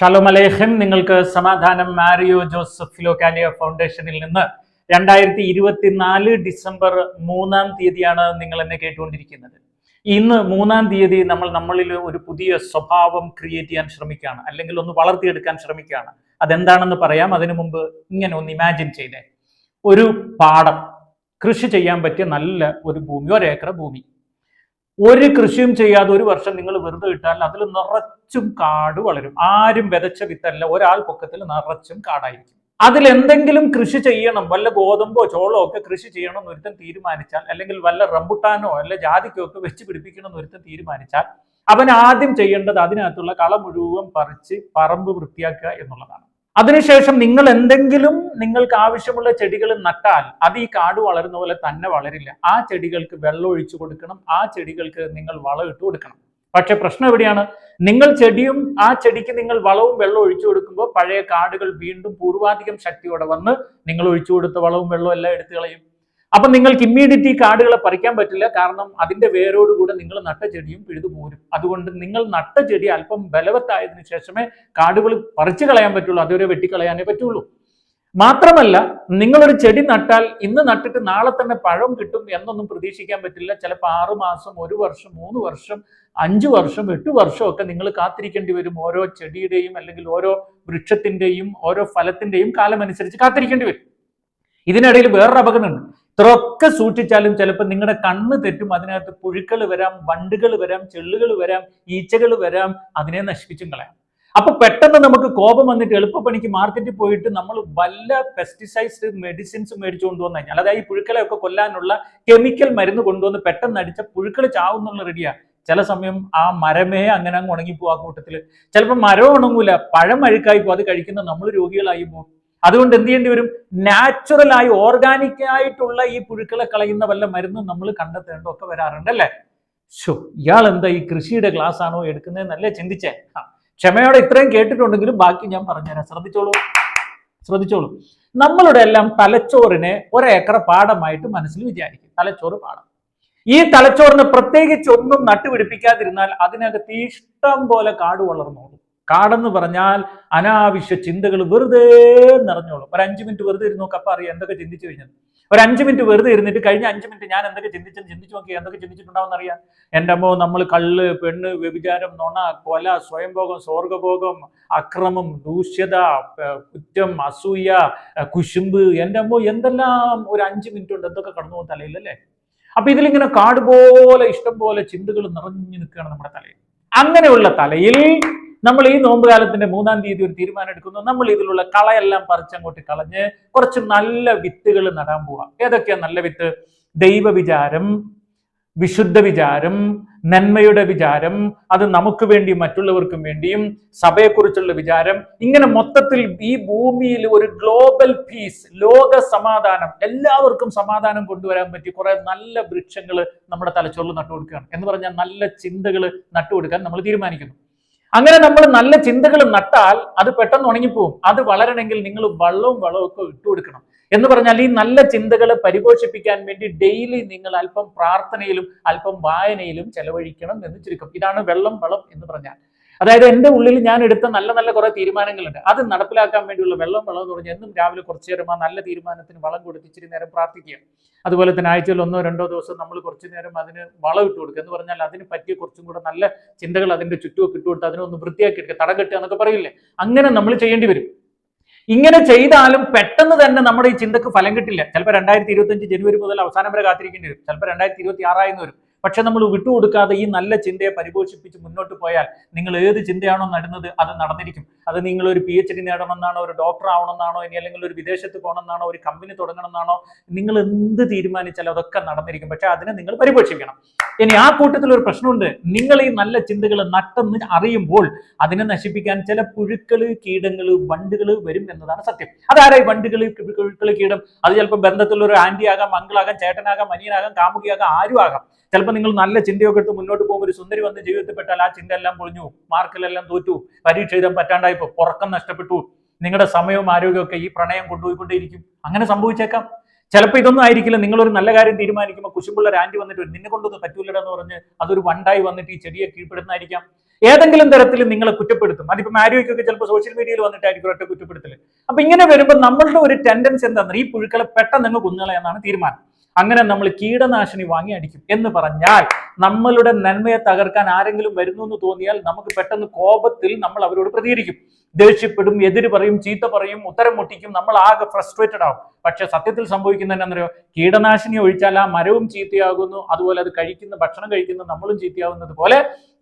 Shalom അലേഖം നിങ്ങൾക്ക് സമാധാനം Mario Joseph Philokalia ഫൗണ്ടേഷനിൽ നിന്ന് രണ്ടായിരത്തി ഇരുപത്തിനാല് ഡിസംബർ മൂന്നാം തീയതിയാണ് നിങ്ങൾ എന്നെ കേട്ടുകൊണ്ടിരിക്കുന്നത്. ഇന്ന് മൂന്നാം തീയതി നമ്മൾ നമ്മളിൽ ഒരു പുതിയ സ്വഭാവം ക്രിയേറ്റ് ചെയ്യാൻ ശ്രമിക്കുകയാണ്. അല്ലെങ്കിൽ ഒന്ന് വളർത്തിയെടുക്കാൻ ശ്രമിക്കുകയാണ്. അതെന്താണെന്ന് പറയാം. അതിനു മുമ്പ് ഇങ്ങനെ ഒന്ന് ഇമാജിൻ ചെയ്തേ. ഒരു പാടം. കൃഷി ചെയ്യാൻ പറ്റിയ നല്ല ഒരു ഭൂമി. ഒരേക്കർ ഭൂമി. ഒരു കൃഷിയും ചെയ്യാതെ ഒരു വർഷം നിങ്ങൾ വെറുതെ ഇട്ടാൽ അതിൽ നിറച്ചും കാട് വളരും. ആരും വിതച്ച വിത്തല്ല. ഒരാൾ പൊക്കത്തിൽ നിറച്ചും കാടായിരിക്കും. അതിൽ എന്തെങ്കിലും കൃഷി ചെയ്യണം. വല്ല ഗോതമ്പോ ചോളോ ഒക്കെ കൃഷി ചെയ്യണം എന്ന് ഒരുത്തൻ തീരുമാനിച്ചാൽ അല്ലെങ്കിൽ വല്ല റംബുട്ടാനോ അല്ല ജാതിക്കോ ഒക്കെ വെച്ച് പിടിപ്പിക്കണം എന്ന് ഒരുത്തൻ തീരുമാനിച്ചാൽ അവൻ ആദ്യം ചെയ്യേണ്ടത് അതിനകത്തുള്ള കള മുഴുവൻ പറിച്ച് പറമ്പ് വൃത്തിയാക്കുക എന്നുള്ളതാണ്. അതിനുശേഷം നിങ്ങൾ എന്തെങ്കിലും നിങ്ങൾക്ക് ആവശ്യമുള്ള ചെടികൾ നട്ടാൽ അത് ഈ കാട് വളരുന്ന പോലെ തന്നെ വളരില്ല. ആ ചെടികൾക്ക് വെള്ളം ഒഴിച്ചു കൊടുക്കണം. ആ ചെടികൾക്ക് നിങ്ങൾ വളം ഇട്ട് കൊടുക്കണം. പക്ഷെ പ്രശ്നം എവിടെയാണ്? നിങ്ങൾ ചെടിയും ആ ചെടിക്ക് നിങ്ങൾ വളവും വെള്ളവും ഒഴിച്ചു കൊടുക്കുമ്പോൾ പഴയ കാടുകൾ വീണ്ടും പൂർവാധികം ശക്തിയോടെ വന്ന് നിങ്ങൾ ഒഴിച്ചു കൊടുത്ത വളവും വെള്ളവും എല്ലാം എടുത്തു കളയും. അപ്പൊ നിങ്ങൾക്ക് ഇമ്മീഡിയറ്റ് കാടുകളെ പറിക്കാൻ പറ്റില്ല. കാരണം അതിന്റെ വേരോടുകൂടെ നിങ്ങൾ നട്ട ചെടിയും പിഴുതു പോരും. അതുകൊണ്ട് നിങ്ങൾ നട്ട ചെടി അല്പം ബലവത്തായതിനു ശേഷമേ കാടുകൾ പറിച്ചു കളയാൻ പറ്റുള്ളൂ. അതുവരെ വെട്ടിക്കളയാനേ പറ്റുള്ളൂ. മാത്രമല്ല നിങ്ങളൊരു ചെടി നട്ടാൽ ഇന്ന് നട്ടിട്ട് നാളെ തന്നെ പഴം കിട്ടും എന്നൊന്നും പ്രതീക്ഷിക്കാൻ പറ്റില്ല. ചിലപ്പോൾ ആറു മാസം ഒരു വർഷം മൂന്ന് വർഷം അഞ്ചു വർഷം എട്ട് വർഷം ഒക്കെ നിങ്ങൾ കാത്തിരിക്കേണ്ടി വരും. ഓരോ ചെടിയുടെയും അല്ലെങ്കിൽ ഓരോ വൃക്ഷത്തിന്റെയും ഓരോ ഫലത്തിന്റെയും കാലമനുസരിച്ച് കാത്തിരിക്കേണ്ടി വരും. ഇതിനിടയിൽ വേറൊരു അപകടമുണ്ട്. ഇത്രയൊക്കെ സൂക്ഷിച്ചാലും ചിലപ്പോൾ നിങ്ങളുടെ കണ്ണ് തെറ്റും അതിനകത്ത് പുഴുക്കൾ വരാം വണ്ടുകൾ വരാം ചെള്ളുകൾ വരാം ഈച്ചകൾ വരാം അതിനെ നശിപ്പിച്ചും കളയാം. അപ്പൊ പെട്ടെന്ന് നമുക്ക് കോപം വന്നിട്ട് എളുപ്പപ്പണിക്ക് മാർക്കറ്റിൽ പോയിട്ട് നമ്മൾ വല്ല പെസ്റ്റിസൈഡ്സ് മെഡിസിൻസ് മേടിച്ചു കൊണ്ടുവന്നു കഴിഞ്ഞാൽ അതായത് ഈ പുഴുക്കളെ ഒക്കെ കൊല്ലാനുള്ള കെമിക്കൽ മരുന്ന് കൊണ്ടുവന്ന് പെട്ടെന്ന് അടിച്ച പുഴുക്കൾ ചാവുന്നുള്ള റെഡിയാ ചില സമയം ആ മരമേ അങ്ങനെ അങ്ങ് ഉണങ്ങിപ്പോ ആ കൂട്ടത്തിൽ. ചിലപ്പോൾ മരം ഉണങ്ങൂല പഴം അഴുക്കായി അത് കഴിക്കുന്ന നമ്മൾ രോഗികളായി പോകും. അതുകൊണ്ട് എന്ത് ചെയ്യേണ്ടി വരും? നാച്ചുറലായി ഓർഗാനിക് ആയിട്ടുള്ള ഈ പുഴുക്കളെ കളയുന്ന വല്ല മരുന്നും നമ്മൾ കണ്ടെത്തേണ്ടതൊക്കെ വരാറുണ്ട് അല്ലേ? ഷോ ഇയാൾ എന്താ ഈ കൃഷിയുടെ ക്ലാസ് ആണോ എടുക്കുന്നതെന്നല്ലേ ചിന്തിച്ചേ? ക്ഷമയോടെ ഇത്രയും കേട്ടിട്ടുണ്ടെങ്കിലും ബാക്കി ഞാൻ പറഞ്ഞുതരാം. ശ്രദ്ധിച്ചോളൂ. ശ്രദ്ധിച്ചോളൂ. നമ്മളുടെ എല്ലാം തലച്ചോറിനെ ഒരേക്കർ പാടമായിട്ട് മനസ്സിൽ വിചാരിക്കും. തലച്ചോറ് പാടം ഈ തലച്ചോറിന് പ്രത്യേകിച്ച് ഒന്നും നട്ടുപിടിപ്പിക്കാതിരുന്നാൽ അതിനകത്ത് ഇഷ്ടം പോലെ കാട് വളർന്നോളും. കാടെന്ന് പറഞ്ഞാൽ അനാവശ്യ ചിന്തകൾ വെറുതെ നിറഞ്ഞോളും. ഒരു അഞ്ച് മിനിറ്റ് വെറുതെ ഇരുന്ന് അപ്പൊ അറിയാം എന്തൊക്കെ ചിന്തിച്ചു കഴിഞ്ഞത് ഒരു അഞ്ച് മിനിറ്റ് വെറുതെ ഇരുന്നിട്ട് കഴിഞ്ഞ അഞ്ച് മിനിറ്റ് ഞാൻ എന്തൊക്കെ ചിന്തിച്ചെന്ന് ചിന്തിച്ചു നോക്കി എന്തൊക്കെ ചിന്തിച്ചിട്ടുണ്ടാവും അറിയാം. എന്റെ അമ്മോ നമ്മൾ കള്ള് പെണ്ണ് വ്യഭിചാരം നുണ കൊല സ്വയംഭോഗം സ്വർഗഭോഗം അക്രമം ദൂഷ്യത കുറ്റം അസൂയ കുശുമ്പ്. എന്റെ അമ്മോ എന്തെല്ലാം ഒരു അഞ്ച് മിനിറ്റ് ഉണ്ട് എന്തൊക്കെ കടന്നു അല്ലേ അപ്പൊ ഇതിലിങ്ങനെ കാട് പോലെ ഇഷ്ടം പോലെ ചിന്തകൾ നിറഞ്ഞു നിൽക്കുകയാണ് നമ്മുടെ തലയിൽ. അങ്ങനെയുള്ള തലയിൽ നമ്മൾ ഈ നോമ്പ് കാലത്തിന്റെ മൂന്നാം തീയതി ഒരു തീരുമാനം എടുക്കുന്നു. നമ്മൾ ഇതിലുള്ള കളയെല്ലാം പറിച്ചങ്ങോട്ട് കളഞ്ഞ് കുറച്ച് നല്ല വിത്തുകൾ നടാൻ പോവാം. ഏതൊക്കെയാ നല്ല വിത്ത്? ദൈവ വിചാരം വിശുദ്ധ വിചാരം നന്മയുടെ വിചാരം അത് നമുക്ക് വേണ്ടി മറ്റുള്ളവർക്കും വേണ്ടിയും സഭയെക്കുറിച്ചുള്ള വിചാരം. ഇങ്ങനെ മൊത്തത്തിൽ ഈ ഭൂമിയിൽ ഒരു ഗ്ലോബൽ പീസ് ലോക സമാധാനം എല്ലാവർക്കും സമാധാനം കൊണ്ടുവരാൻ പറ്റി കുറെ നല്ല വൃക്ഷങ്ങൾ നമ്മുടെ തലച്ചോറിൽ നട്ടുകൊടുക്കുകയാണ്. എന്ന് പറഞ്ഞാൽ നല്ല ചിന്തകൾ നട്ടുകൊടുക്കാൻ നമ്മൾ തീരുമാനിക്കുന്നു. അങ്ങനെ നമ്മൾ നല്ല ചിന്തകൾ നട്ടാൽ അത് പെട്ടെന്ന് ഉണങ്ങിപ്പോവും. അത് വളരണമെങ്കിൽ നിങ്ങൾ വള്ളവും വളവും ഒക്കെ ഇട്ടുകൊടുക്കണം എന്ന് പറഞ്ഞാൽ ഈ നല്ല ചിന്തകളെ പരിപോഷിപ്പിക്കാൻ വേണ്ടി ഡെയിലി നിങ്ങൾ അല്പം പ്രാർത്ഥനയിലും അല്പം വായനയിലും ചെലവഴിക്കണം എന്ന് ചുരുക്കം. ഇതാണ് വെള്ളം വളം എന്ന് പറഞ്ഞാൽ. അതായത് എന്റെ ഉള്ളിൽ ഞാൻ എടുത്ത നല്ല നല്ല കുറേ തീരുമാനങ്ങളുണ്ട്. അത് നടപ്പിലാക്കാൻ വേണ്ടിയുള്ള വെള്ളം വളം എന്ന് പറഞ്ഞാൽ എന്നും രാവിലെ കുറച്ച് നേരം ആ നല്ല തീരുമാനത്തിന് വളം കൊടുത്ത് ഇച്ചിരി നേരം പ്രാർത്ഥിക്കുക. അതുപോലെ തന്നെ ആഴ്ചയിൽ ഒന്നോ രണ്ടോ ദിവസം നമ്മൾ കുറച്ച് നേരം അതിന് വളം ഇട്ട് കൊടുക്കുക. എന്ന് പറഞ്ഞാൽ അതിന് പറ്റിയ കുറച്ചും കൂടെ നല്ല ചിന്തകൾ അതിന്റെ ചുറ്റുമൊക്കെ ഇട്ട് കൊടുത്ത് അതിനൊന്ന് വൃത്തിയാക്കി എടുക്കുക. തടം കെട്ടുക എന്നൊക്കെ പറയില്ലേ? അങ്ങനെ നമ്മൾ ചെയ്യേണ്ടി വരും. ഇങ്ങനെ ചെയ്താലും പെട്ടെന്ന് തന്നെ നമ്മുടെ ഈ ചിന്തക്ക് ഫലം കിട്ടില്ല. ചിലപ്പോൾ രണ്ടായിരത്തി ഇരുപത്തഞ്ച് ജനുവരി മുതൽ അവസാനം വരെ കാത്തിരിക്കേണ്ടി വരും. ചിലപ്പോൾ രണ്ടായിരത്തി ഇരുപത്തി ആറായിരുന്നു വരും. പക്ഷെ നമ്മൾ വിട്ടുകൊടുക്കാതെ ഈ നല്ല ചിന്തയെ പരിപോഷിപ്പിച്ച് മുന്നോട്ട് പോയാൽ നിങ്ങൾ ഏത് ചിന്തയാണോ നടുന്നത് അത് നടന്നിരിക്കും. അത് നിങ്ങൾ ഒരു പി എച്ച് ഡി നേടണമെന്നാണോ ഒരു ഡോക്ടർ ആവണമെന്നാണോ ഇനി അല്ലെങ്കിൽ ഒരു വിദേശത്ത് പോകണമെന്നാണോ ഒരു കമ്പനി തുടങ്ങണമെന്നാണോ നിങ്ങൾ എന്ത് തീരുമാനിച്ചാലും അതൊക്കെ നടന്നിരിക്കും. പക്ഷെ അതിനെ നിങ്ങൾ പരിപോഷിക്കണം ഇനി ആ കൂട്ടത്തിൽ ഒരു പ്രശ്നമുണ്ട്. നിങ്ങൾ ഈ നല്ല ചിന്തകൾ നട്ടെന്ന് അറിയുമ്പോൾ അതിനെ നശിപ്പിക്കാൻ ചില പുഴുക്കൾ കീടങ്ങൾ വണ്ടുകൾ വരും എന്നതാണ് സത്യം. അതാരായി വണ്ടുകൾ പുഴുക്കൾ കീടം? അത് ചിലപ്പോൾ ബന്ധത്തിലുള്ള ഒരു ആന്റി ആകാം അങ്കിളാകാം ചേട്ടനാകാം അനിയനാകാം കാമുകിയാകാം ആരും ആകാം ചിലപ്പോൾ നിങ്ങൾ നല്ല ചിന്തയൊക്കെ എടുത്ത് മുന്നോട്ട് പോകുമ്പോൾ ഒരു സുന്ദരി വന്ന് ജീവിതത്തിൽ പെട്ടാൽ ആ ചിന്ത എല്ലാം പൊളിഞ്ഞു മാർക്കിലെല്ലാം തോറ്റു പരീക്ഷ എഴുതാൻ പറ്റാണ്ടായിപ്പോ ഉറക്കം നഷ്ടപ്പെട്ടു. നിങ്ങളുടെ സമയവും ആരോഗ്യവും ഒക്കെ ഈ പ്രണയം കൊണ്ടുപോയിക്കൊണ്ടേയിരിക്കും. അങ്ങനെ സംഭവിച്ചേക്കാം. ചിലപ്പോൾ ഇതൊന്നും ആയിരിക്കില്ല. നിങ്ങളൊരു നല്ല കാര്യം തീരുമാനിക്കുമ്പോൾ കുശുമ്പുള്ള ആന്റി വന്നിട്ട് നിന്നെ കൊണ്ടൊന്നും പറ്റൂലടാ എന്ന് പറഞ്ഞ് അതൊരു വണ്ടായി വന്നിട്ട് ഈ ചെടിയെ കീഴ്പ്പെടുന്നതായിരിക്കാം ഏതെങ്കിലും തരത്തിൽ നിങ്ങളെ കുറ്റപ്പെടുത്തും. അതിപ്പോ മാരിയോയ്ക്കൊക്കെ ചിലപ്പോൾ സോഷ്യൽ മീഡിയയിൽ വന്നിട്ടായിരിക്കും ഒറ്റ കുറ്റപ്പെടുത്തൽ അപ്പൊ ഇങ്ങനെ വരുമ്പോൾ നമ്മളുടെ ഒരു ടെൻഡൻസ് എന്താണെന്ന് ഈ പുഴുക്കളെ പെട്ടെന്ന് അങ്ങ് കുന്നുകളെ എന്നാണ് തീരുമാനം. അങ്ങനെ നമ്മൾ കീടനാശിനി വാങ്ങി അടിക്കും എന്ന് പറഞ്ഞാൽ നമ്മളുടെ നന്മയെ തകർക്കാൻ ആരെങ്കിലും വരുന്നു എന്ന് തോന്നിയാൽ നമുക്ക് പെട്ടെന്ന് കോപത്തിൽ നമ്മൾ അവരോട് പ്രതികരിക്കും. ദേഷ്യപ്പെടും എതിര് പറയും ചീത്ത പറയും ഉത്തരം മുട്ടിക്കും നമ്മൾ ആകെ ഫ്രസ്ട്രേറ്റഡ് ആവും. പക്ഷെ സത്യത്തിൽ സംഭവിക്കുന്നത് എന്താണെന്നറിയോ? കീടനാശിനി ഒഴിച്ചാൽ ആ മരവും ചീത്തയാകുന്നു അതുപോലെ അത് കഴിക്കുന്ന ഭക്ഷണം കഴിക്കുന്ന നമ്മളും ചീത്തയാവുന്നത് പോലെ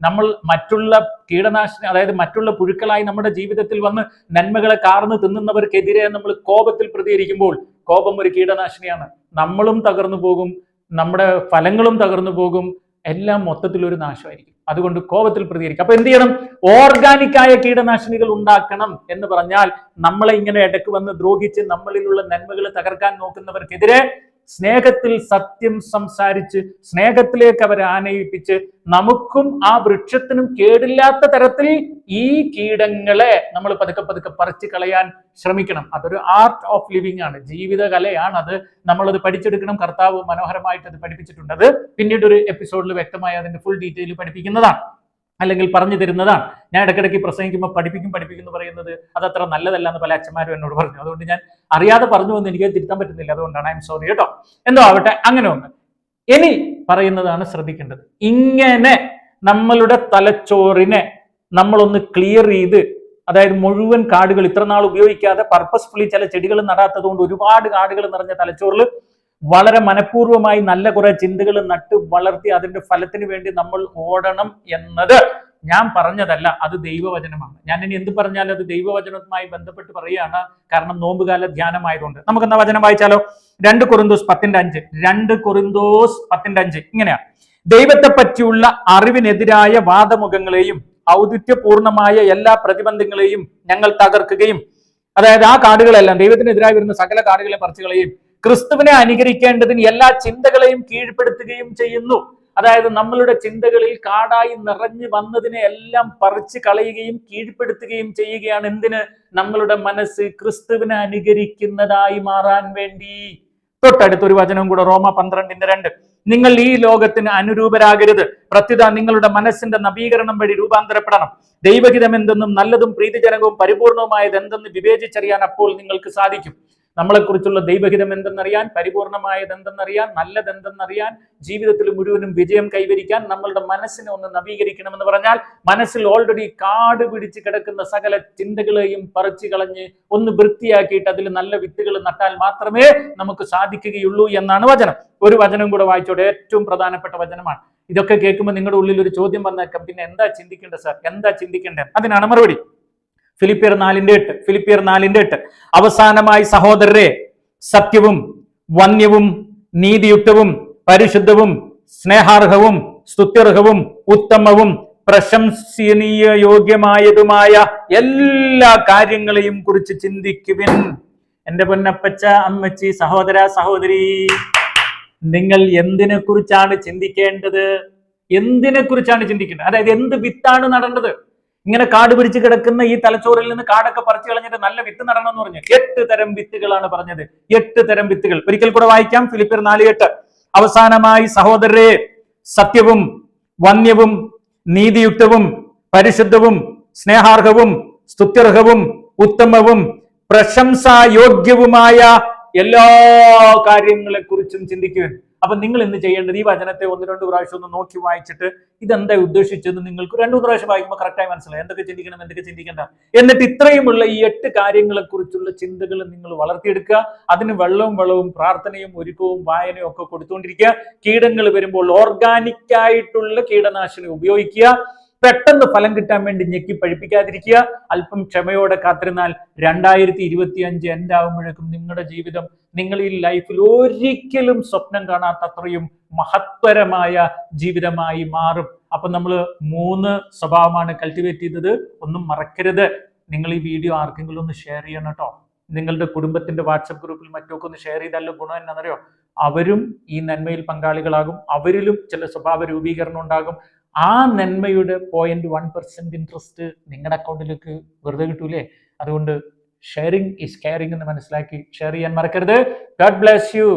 നമ്മൾ മറ്റുള്ള കീടനാശിനി അതായത് മറ്റുള്ള പുഴുക്കളായി നമ്മുടെ ജീവിതത്തിൽ വന്ന് നന്മകളെ കാർന്ന് തിന്നുന്നവർക്കെതിരെ നമ്മൾ കോപത്തിൽ പ്രതികരിക്കുമ്പോൾ കോപം ഒരു കീടനാശിനിയാണ്. നമ്മളും തകർന്നു പോകും നമ്മുടെ ഫലങ്ങളും തകർന്നു പോകും എല്ലാം മൊത്തത്തിൽ ഒരു നാശമായിരിക്കും. അതുകൊണ്ട് കോപത്തിൽ പ്രതികരിക്കും. അപ്പൊ എന്ത് ചെയ്യണം? ഓർഗാനിക് ആയ കീടനാശിനികൾ ഉണ്ടാക്കണം എന്ന് പറഞ്ഞാൽ നമ്മളെ ഇങ്ങനെ ഇടയ്ക്ക് വന്ന് ദ്രോഹിച്ച് നമ്മളിലുള്ള നന്മകൾ തകർക്കാൻ നോക്കുന്നവർക്കെതിരെ സ്നേഹത്തിൽ സത്യം സംസാരിച്ച് സ്നേഹത്തിലേക്ക് അവരെ ആനയിപ്പിച്ച് നമുക്കും ആ വൃക്ഷത്തിനും കേടില്ലാത്ത തരത്തിൽ ഈ കീടങ്ങളെ നമ്മൾ പതുക്കെ പതുക്കെ പറിച്ചു കളയാൻ ശ്രമിക്കണം. അതൊരു ആർട്ട് ഓഫ് ലിവിങ് ആണ്. ജീവിതകലയാണ് അത്. നമ്മളത് പഠിച്ചെടുക്കണം. കർത്താവ് മനോഹരമായിട്ട് അത് പഠിപ്പിച്ചിട്ടുണ്ട്. അത് പിന്നീട് ഒരു എപ്പിസോഡിൽ വ്യക്തമായി അതിന്റെ ഫുൾ ഡീറ്റെയിൽ പഠിപ്പിക്കുന്നതാണ്. അല്ലെങ്കിൽ പറഞ്ഞു തരുന്നതാണ്. ഞാൻ ഇടയ്ക്കിടയ്ക്ക് പ്രസംഗിക്കുമ്പോൾ പഠിപ്പിക്കും പഠിപ്പിക്കും എന്ന് പറയുന്നത് അത് അത്ര നല്ലതല്ല എന്ന് പല അച്ഛന്മാരും എന്നോട് പറഞ്ഞു. അതുകൊണ്ട് ഞാൻ അറിയാതെ പറഞ്ഞു എന്ന് എനിക്ക് തിരുത്താൻ പറ്റുന്നില്ല. അതുകൊണ്ടാണ് ഐ എം സോറി കേട്ടോ. എന്തോ ആവട്ടെ അങ്ങനെ ഒന്ന്. ഇനി പറയുന്നതാണ് ശ്രദ്ധിക്കേണ്ടത്. ഇങ്ങനെ നമ്മളുടെ തലച്ചോറിനെ നമ്മളൊന്ന് ക്ലിയർ ചെയ്ത് അതായത് മുഴുവൻ കാടുകൾ ഇത്ര നാൾ ഉപയോഗിക്കാതെ പർപ്പസ്ഫുള്ളി ചില ചെടികൾ നടാത്തത് കൊണ്ട് ഒരുപാട് കാടുകൾ നിറഞ്ഞ തലച്ചോറിൽ വളരെ മനഃപൂർവമായി നല്ല കുറെ ചിന്തകൾ നട്ട് വളർത്തി അതിന്റെ ഫലത്തിന് വേണ്ടി നമ്മൾ ഓടണം എന്നത് ഞാൻ പറഞ്ഞതല്ല അത് ദൈവവചനമാണ്. ഞാൻ ഇനി എന്ത് പറഞ്ഞാലും അത് ദൈവവചനവുമായി ബന്ധപ്പെട്ട് പറയുകയാണ്. കാരണം നോമ്പുകാല ധ്യാനമായതുകൊണ്ട്. നമുക്ക് എന്താ വചനം വായിച്ചാലോ? രണ്ട് കുറുന്തോസ് പത്തിന്റെ അഞ്ച്. രണ്ട് കുറുന്തോസ് പത്തിന്റെ അഞ്ച്. ഇങ്ങനെയാ. ദൈവത്തെ പറ്റിയുള്ള അറിവിനെതിരായ വാദമുഖങ്ങളെയും ഔദിത്യപൂർണമായ എല്ലാ പ്രതിബന്ധങ്ങളെയും ഞങ്ങൾ തകർക്കുകയും അതായത് ആ കാടുകളെല്ലാം ദൈവത്തിനെതിരായി വരുന്ന സകല കാടുകളെ പറിച്ചുകളെയും ക്രിസ്തുവിനെ അനുകരിക്കേണ്ടതിന് എല്ലാ ചിന്തകളെയും കീഴ്പ്പെടുത്തുകയും ചെയ്യുന്നു. അതായത് നമ്മളുടെ ചിന്തകളിൽ കാടായി നിറഞ്ഞു വന്നതിനെ എല്ലാം പറിച്ചു കളയുകയും കീഴ്പ്പെടുത്തുകയും ചെയ്യുകയാണ്. എന്തിന്? നമ്മളുടെ മനസ്സ് ക്രിസ്തുവിനെ അനുകരിക്കുന്നതായി മാറാൻ വേണ്ടി. തൊട്ടടുത്ത ഒരു വചനം കൂടെ റോമ പന്ത്രണ്ടിന്റെ രണ്ട്. നിങ്ങൾ ഈ ലോകത്തിന് അനുരൂപരാകരുത്. പ്രത്യുത നിങ്ങളുടെ മനസ്സിന്റെ നവീകരണം വഴി രൂപാന്തരപ്പെടണം. ദൈവഹിതം എന്തെന്നും നല്ലതും പ്രീതിജനകവും പരിപൂർണവുമായത് എന്തെന്ന് വിവേചിച്ചറിയാൻ അപ്പോൾ നിങ്ങൾക്ക് സാധിക്കും. നമ്മളെക്കുറിച്ചുള്ള ദൈവഹിതം എന്തെന്നറിയാൻ പരിപൂർണമായത് എന്തെന്നറിയാൻ നല്ലത് എന്തെന്നറിയാൻ ജീവിതത്തിൽ മുഴുവനും വിജയം കൈവരിക്കാൻ നമ്മളുടെ മനസ്സിനെ ഒന്ന് നവീകരിക്കണമെന്ന് പറഞ്ഞാൽ മനസ്സിൽ ഓൾറെഡി കാട് പിടിച്ച് കിടക്കുന്ന സകല ചിന്തകളെയും പറിച്ചു കളഞ്ഞ് ഒന്ന് വൃത്തിയാക്കിയിട്ട് അതിൽ നല്ല വിത്തുകൾ നട്ടാൽ മാത്രമേ നമുക്ക് സാധിക്കുകയുള്ളൂ എന്നാണ് വചനം. ഒരു വചനം കൂടെ വായിച്ചോട്ടെ ഏറ്റവും പ്രധാനപ്പെട്ട വചനമാണ്. ഇതൊക്കെ കേൾക്കുമ്പോൾ നിങ്ങളുടെ ഉള്ളിൽ ഒരു ചോദ്യം വന്നേക്കാം. പിന്നെ എന്താ ചിന്തിക്കേണ്ടത് സാർ? എന്താ ചിന്തിക്കേണ്ടത്? അതിനാണ് മറുപടി. ഫിലിപ്പിയർ നാലിന്റെ എട്ട് ഫിലിപ്പിയർ നാലിന്റെ എട്ട്. അവസാനമായി സഹോദരരെ സത്യവും വന്യവും നീതിയുക്തവും പരിശുദ്ധവും സ്നേഹാർഹവും സ്തുത്യർഹവും ഉത്തമവും പ്രശംസനീയ യോഗ്യമായതുമായ എല്ലാ കാര്യങ്ങളെയും കുറിച്ച് ചിന്തിക്കുവിൻ. എന്റെ പൊന്നപ്പച്ച അമ്മച്ചി സഹോദര സഹോദരി നിങ്ങൾ എന്തിനെ കുറിച്ചാണ് ചിന്തിക്കേണ്ടത്? എന്തിനെ കുറിച്ചാണ് ചിന്തിക്കേണ്ടത്? അതായത് എന്ത് വിത്താണ് നടേണ്ടത്? ഇങ്ങനെ കാട് പിടിച്ച് കിടക്കുന്ന ഈ തലച്ചോറിൽ നിന്ന് കാടൊക്കെ പറിച്ചു കളഞ്ഞിട്ട് നല്ല വിത്ത് നടണം എന്ന് പറഞ്ഞു എട്ട് തരം വിത്തുകളാണ് പറഞ്ഞത്. എട്ട് തരം വിത്തുകൾ. ഒരിക്കൽ കൂടെ വായിക്കാം. ഫിലിപ്പിയർ നാല് എട്ട്. അവസാനമായി സഹോദരരെ സത്യവും വന്യവും നീതിയുക്തവും പരിശുദ്ധവും സ്നേഹാർഹവും സ്തുത്യർഹവും ഉത്തമവും പ്രശംസായോഗ്യവുമായ എല്ലാ കാര്യങ്ങളെ കുറിച്ചും ചിന്തിക്കുവാൻ അപ്പൊ നിങ്ങൾ എന്ത് ചെയ്യേണ്ടത്? ഈ വചനത്തെ ഒന്ന് രണ്ട് പ്രാവശ്യം ഒന്ന് നോക്കി വായിച്ചിട്ട് ഇതെന്താ ഉദ്ദേശിച്ചെന്ന് നിങ്ങൾക്ക് രണ്ടു മൂന്ന് പ്രാവശ്യം വായിക്കുമ്പോൾ കറക്റ്റായി മനസ്സിലായി. എന്തൊക്കെ ചിന്തിക്കണം എന്തൊക്കെ ചിന്തിക്കേണ്ട? എന്നിട്ട് ഇത്രയുമുള്ള ഈ എട്ട് കാര്യങ്ങളെ കുറിച്ചുള്ള ചിന്തകൾ നിങ്ങൾ വളർത്തിയെടുക്കുക. അതിന് വെള്ളവും വെള്ളവും പ്രാർത്ഥനയും ഒരുക്കവും വായനയും ഒക്കെ കൊടുത്തുകൊണ്ടിരിക്കുക കീടങ്ങൾ വരുമ്പോൾ ഓർഗാനിക് ആയിട്ടുള്ള കീടനാശിനി ഉപയോഗിക്കുക. പെട്ടെന്ന് ഫലം കിട്ടാൻ വേണ്ടി ഞെക്കി പഴിപ്പിക്കാതിരിക്കുക. അല്പം ക്ഷമയോടെ കാത്തിരുന്നാൽ രണ്ടായിരത്തി ഇരുപത്തി അഞ്ച് എൻഡ് ആകുമ്പോഴേക്കും നിങ്ങളുടെ ജീവിതം നിങ്ങൾ ഈ ലൈഫിൽ ഒരിക്കലും സ്വപ്നം കാണാത്തത്രയും മഹത്വരമായ ജീവിതമായി മാറും. അപ്പൊ നമ്മൾ മൂന്ന് സ്വഭാവമാണ് കൾട്ടിവേറ്റ് ചെയ്തത്. ഒന്നും മറക്കരുത്. നിങ്ങൾ ഈ വീഡിയോ ആർക്കെങ്കിലും ഒന്ന് ഷെയർ ചെയ്യണം കേട്ടോ നിങ്ങളുടെ കുടുംബത്തിന്റെ വാട്സപ്പ് ഗ്രൂപ്പിൽ മറ്റൊക്കെ ഒന്ന് ഷെയർ ചെയ്താലും ഗുണം എന്നാണെന്നറിയോ അവരും ഈ നന്മയിൽ പങ്കാളികളാകും. അവരിലും ചില സ്വഭാവ രൂപീകരണം ഉണ്ടാകും. ആ നന്മയുടെ പോയിന്റ് വൺ പെർസെന്റ് ഇൻട്രസ്റ്റ് നിങ്ങളുടെ അക്കൗണ്ടിലേക്ക് വെറുതെ കിട്ടൂലേ? അതുകൊണ്ട് ഷെയറിംഗ് ഈസ് കെയറിംഗ് എന്ന് മനസ്സിലാക്കി ഷെയർ ചെയ്യാൻ മറക്കരുത്. Garh bless you